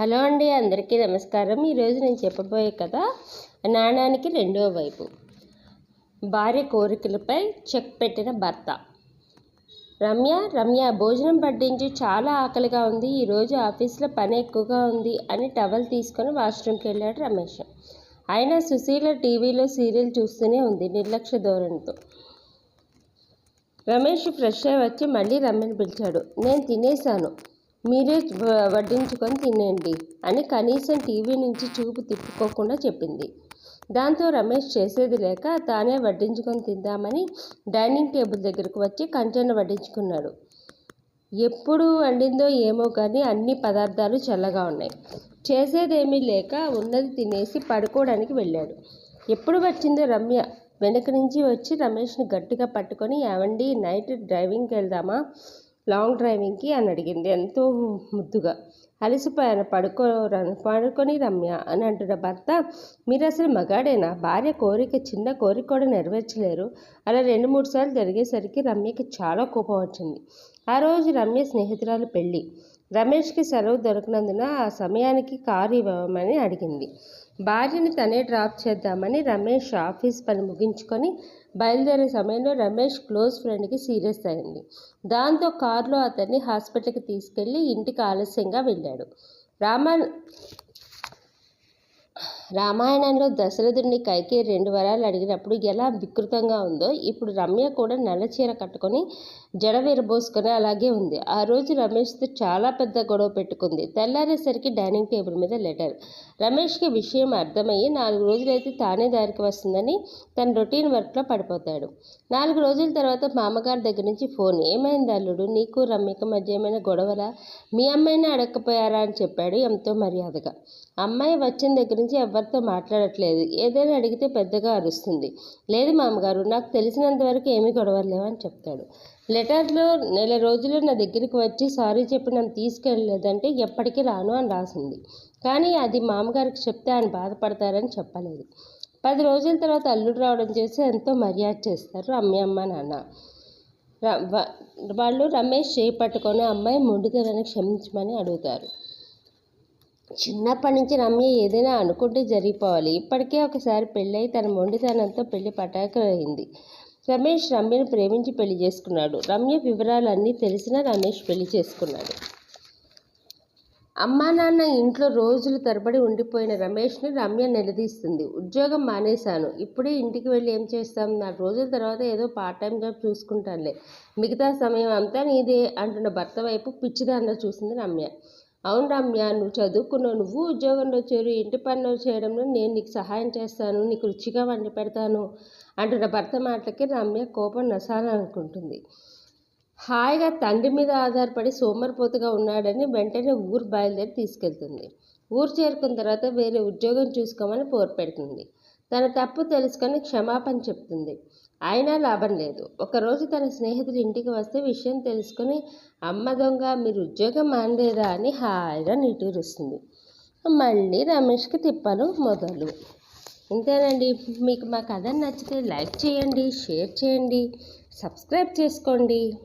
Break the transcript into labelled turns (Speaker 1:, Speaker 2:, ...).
Speaker 1: Hello అండి అందరికీ నమస్కారం. ఈరోజు నేను చెప్పబోయే కథ నాణానికి రెండో వైపు. భార్య కోరికలపై చెక్ పెట్టిన భర్త. రమ్య రమ్య భోజనం పట్టించి చాలా ఆకలిగా ఉంది. ఈరోజు ఆఫీస్లో పని ఎక్కువగా ఉంది అని టవల్ తీసుకొని వాష్రూమ్కి వెళ్ళాడు రమేష్. అయినా సుశీల టీవీలో సీరియల్ చూస్తూనే ఉంది నిర్లక్ష్య ధోరణితో. రమేష్ ఫ్రెష్ అయ్యి వచ్చి మళ్ళీ రమ్యని పిలిచాడు. నేను తినేశాను. మీరే వ- వడ్డించుకొని తినేయండి అని కనీసం టీవీ నుంచి చూపు తిప్పుకోకుండా చెప్పింది. దాంతో రమేష్ చేసేది లేక తానే వడ్డించుకొని తిందామని డైనింగ్ టేబుల్ దగ్గరకు వచ్చి కంచెన వడ్డించుకున్నాడు. ఎప్పుడు వండిందో ఏమో కానీ అన్ని పదార్థాలు చల్లగా ఉన్నాయి. చేసేదేమీ లేక ఉన్నది తినేసి పడుకోవడానికి వెళ్ళాడు. ఎప్పుడు వచ్చిందో రమ్య వెనక నుంచి వచ్చి రమేష్ని గట్టిగా పట్టుకొని ఏమండి నైట్ డ్రైవింగ్కి వెళ్దామా? లాంగ్ డ్రైవింగ్కి అని అడిగింది. ఎంతో ముద్దుగా. అలసిపోయాను. పడుకో పడుకొని రమ్య అని అంటున్న భర్త మీరు అసలు మగాడేనా? భార్య కోరిక చిన్న కోరిక కూడా నెరవేర్చలేరు. అలా రెండు మూడు సార్లు జరిగేసరికి రమ్యకి చాలా కోపం వచ్చింది. ఆ రోజు రమ్య స్నేహితురాలు పెళ్ళి. రమేష్కి సెలవు దొరికినందున ఆ సమయానికి కారు ఇవ్వమని అడిగింది. భార్యని తనే డ్రాప్ చేద్దామని రమేష్ ఆఫీస్ పని ముగించుకొని బయలుదేరే సమయంలో రమేష్ క్లోజ్ ఫ్రెండ్కి సీరియస్ అయింది. దాంతో కారులో అతన్ని హాస్పిటల్కి తీసుకెళ్ళి ఇంటికి ఆలస్యంగా వెళ్ళాడు. రామా రామాయణంలో దశరథుడిని కైకి రెండు వరాలు అడిగినప్పుడు ఎలా వికృతంగా ఉందో ఇప్పుడు రమ్య కూడా నల్ల చీర కట్టుకొని జడ విరబోసుకొని అలాగే ఉంది. ఆ రోజు రమేష్తో చాలా పెద్ద గొడవ పెట్టుకుంది. తెల్లారేసరికి డైనింగ్ టేబుల్ మీద లెటర్. రమేష్కి విషయం అర్థమయ్యి నాలుగు రోజులైతే తానే దారికి వస్తుందని తన రొటీన్ వర్క్లో పడిపోతాడు. నాలుగు రోజుల తర్వాత మామగారి దగ్గర నుంచి ఫోన్. ఏమైంది అల్లుడు? నీకు రమ్యకు మధ్య ఏమైనా గొడవలా? మీ అమ్మాయిని అడగకపోయారా అని చెప్పాడు ఎంతో మర్యాదగా. అమ్మాయి వచ్చిన దగ్గర నుంచి ఎవరితో మాట్లాడట్లేదు. ఏదైనా అడిగితే పెద్దగా అరుస్తుంది. లేదు మామగారు నాకు తెలిసినంత వరకు ఏమీ గొడవలేవు లేవని చెప్తాడు. లెటర్లో నెల రోజులు నా దగ్గరికి వచ్చి సారీ చెప్పి నన్ను తీసుకెళ్ళలేదంటే ఎప్పటికీ రాను అని రాసింది. కానీ అది మామగారికి చెప్తే ఆయన బాధపడతారని చెప్పలేదు. పది రోజుల తర్వాత అల్లుడు రావడం చేసి ఎంతో మర్యాద చేస్తారు రమ్య అమ్మ నాన్న. ర- వాళ్ళు రమేష్ చేయి పట్టుకొని అమ్మాయి మొండితనాన్ని క్షమించమని అడుగుతారు. చిన్నప్పటి నుంచి రమ్య ఏదైనా అనుకుంటే జరిగిపోవాలి. ఇప్పటికే ఒకసారి పెళ్ళై తన మొండితనంతో పెళ్ళి పటాకరైంది రమేష్ రమ్యను ప్రేమించి పెళ్ళి చేసుకున్నాడు. రమ్య వివరాలన్నీ తెలిసినా రమేష్ పెళ్ళి చేసుకున్నాడు. అమ్మా నాన్న ఇంట్లో రోజులు తరబడి ఉండిపోయిన రమేష్ని రమ్య నిలదీస్తుంది. ఉద్యోగం మానేశాను. ఇప్పుడే ఇంటికి వెళ్ళి ఏం చేస్తాం? నా రోజుల తర్వాత ఏదో పార్ట్ టైం జాబ్ చూసుకుంటానులే. మిగతా సమయం అంతా నీదే అంటున్న భర్త వైపు పిచ్చిదారిలో చూసింది రమ్య. అవును రమ్య నువ్వు చదువుకున్నావు నువ్వు ఉద్యోగంలో చేరు ఇంటి పనులు చేయడంలో నేను నీకు సహాయం చేస్తాను నీకు రుచిగా వండి పెడతాను అంటున్న భర్త మాటలకి రమ్య కోపం నసాలనుకుంటుంది హాయిగా తండ్రి మీద ఆధారపడి సోమరిపోతుగా ఉన్నాడని వెంటనే ఊరు బయలుదేరి తీసుకెళ్తుంది. ఊరు చేరుకున్న తర్వాత వేరే ఉద్యోగం చూసుకోమని పోరు పెడుతుంది. తన తప్పు తెలుసుకొని క్షమాపణ చెప్తుంది. అయినా లాభం లేదు. ఒకరోజు తన స్నేహితుడు ఇంటికి వస్తే విషయం తెలుసుకుని అమ్మ దొంగ మీరు ఉద్యోగం మానలేదా? అని హాయిగా నిటూరుస్తుంది మళ్ళీ రమేష్కి తిప్పలు మొదలు. ఇంతేనండి. మీకు మా కథ నచ్చితే లైక్ చేయండి షేర్ చేయండి సబ్స్క్రైబ్ చేసుకోండి.